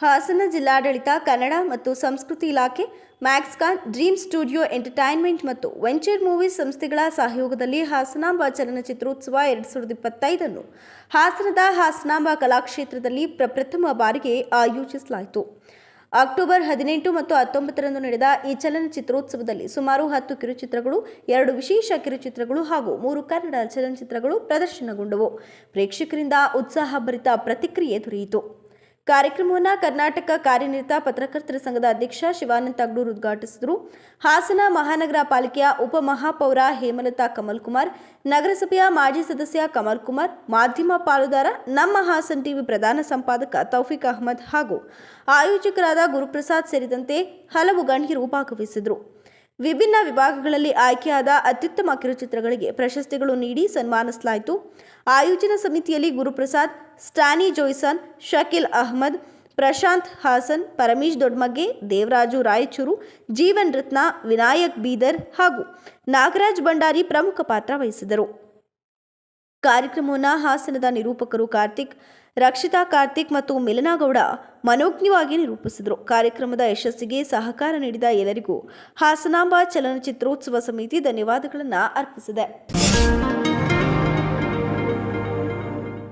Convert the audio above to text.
ಹಾಸನ ಜಿಲ್ಲಾಡಳಿತ, ಕನ್ನಡ ಮತ್ತು ಸಂಸ್ಕೃತಿ ಇಲಾಖೆ, ಮ್ಯಾಕ್ಸ್ಕಾನ್, ಡ್ರೀಮ್ ಸ್ಟುಡಿಯೋ ಎಂಟರ್ಟೈನ್ಮೆಂಟ್ ಮತ್ತು ವೆಂಚರ್ ಮೂವೀಸ್ ಸಂಸ್ಥೆಗಳ ಸಹಯೋಗದಲ್ಲಿ ಹಾಸನಾಂಬ ಚಲನಚಿತ್ರೋತ್ಸವ ಎರಡು ಸಾವಿರದ ಇಪ್ಪತ್ತೈದನ್ನು ಹಾಸನದ ಹಾಸನಾಂಬ ಕಲಾಕ್ಷೇತ್ರದಲ್ಲಿ ಪ್ರಪ್ರಥಮ ಬಾರಿಗೆ ಆಯೋಜಿಸಲಾಯಿತು. ಅಕ್ಟೋಬರ್ ಹದಿನೆಂಟು ಮತ್ತು ಹತ್ತೊಂಬತ್ತರಂದು ನಡೆದ ಈ ಚಲನಚಿತ್ರೋತ್ಸವದಲ್ಲಿ ಸುಮಾರು ಹತ್ತು ಕಿರುಚಿತ್ರಗಳು, ಎರಡು ವಿಶೇಷ ಕಿರುಚಿತ್ರಗಳು ಹಾಗೂ ಮೂರು ಕನ್ನಡ ಚಲನಚಿತ್ರಗಳು ಪ್ರದರ್ಶನಗೊಂಡವು. ಪ್ರೇಕ್ಷಕರಿಂದ ಉತ್ಸಾಹಭರಿತ ಪ್ರತಿಕ್ರಿಯೆ ದೊರೆಯಿತು. ಕಾರ್ಯಕ್ರಮವನ್ನು ಕರ್ನಾಟಕ ಕಾರ್ಯನಿರತ ಪತ್ರಕರ್ತರ ಸಂಘದ ಅಧ್ಯಕ್ಷ ಶಿವಾನಂದ ತಗಡೂರು ಉದ್ಘಾಟಿಸಿದರು. ಹಾಸನ ಮಹಾನಗರ ಪಾಲಿಕೆಯ ಉಪಮಹಾಪೌರ ಹೇಮಲತಾ ಕಮಲ್ ಕುಮಾರ್ ನಗರಸಭೆಯ ಮಾಜಿ ಸದಸ್ಯ ಕಮಲ್ ಕುಮಾರ್ ಮಾಧ್ಯಮ ಪಾಲುದಾರ, ನಮ್ಮ ಹಾಸನ್ ಟಿವಿ ಪ್ರಧಾನ ಸಂಪಾದಕ ತೌಫಿಕ್ ಅಹಮದ್ ಹಾಗೂ ಆಯೋಜಕರಾದ ಗುರುಪ್ರಸಾದ್ ಸೇರಿದಂತೆ ಹಲವು ಗಣ್ಯರು ಭಾಗವಹಿಸಿದರು ವಿಭಿನ್ನ ವಿಭಾಗಗಳಲ್ಲಿ ಆಯ್ಕೆಯಾದ ಅತ್ಯುತ್ತಮ ಕಿರುಚಿತ್ರಗಳಿಗೆ ಪ್ರಶಸ್ತಿಗಳು ನೀಡಿ ಸನ್ಮಾನಿಸಲಾಯಿತು. ಆಯೋಜನಾ ಸಮಿತಿಯಲ್ಲಿ ಗುರುಪ್ರಸಾದ್, ಸ್ಟಾನಿ ಜೋಯ್ಸನ್, ಶಕೀಲ್ ಅಹ್ಮದ್, ಪ್ರಶಾಂತ್ ಹಾಸನ್, ಪರಮೇಶ್ ದೊಡ್ಮಗ್ಗೆ, ದೇವರಾಜು ರಾಯಚೂರು, ಜೀವನ್ ರತ್ನ, ವಿನಾಯಕ್ ಬೀದರ್ ಹಾಗೂ ನಾಗರಾಜ್ ಭಂಡಾರಿ ಪ್ರಮುಖ ಪಾತ್ರ ವಹಿಸಿದರು. ಕಾರ್ಯಕ್ರಮವನ್ನು ಹಾಸನದ ನಿರೂಪಕರು ಕಾರ್ತಿಕ್, ರಕ್ಷಿತಾ ಕಾರ್ತಿಕ್ ಮತ್ತು ಮಿಲನಾಗೌಡ ಮನೋಜ್ಞವಾಗಿ ನಿರೂಪಿಸಿದರು. ಕಾರ್ಯಕ್ರಮದ ಯಶಸ್ಸಿಗೆ ಸಹಕಾರ ನೀಡಿದ ಎಲ್ಲರಿಗೂ ಹಾಸನಾಂಬ ಚಲನಚಿತ್ರೋತ್ಸವ ಸಮಿತಿ ಧನ್ಯವಾದಗಳನ್ನು ಅರ್ಪಿಸಿದೆ.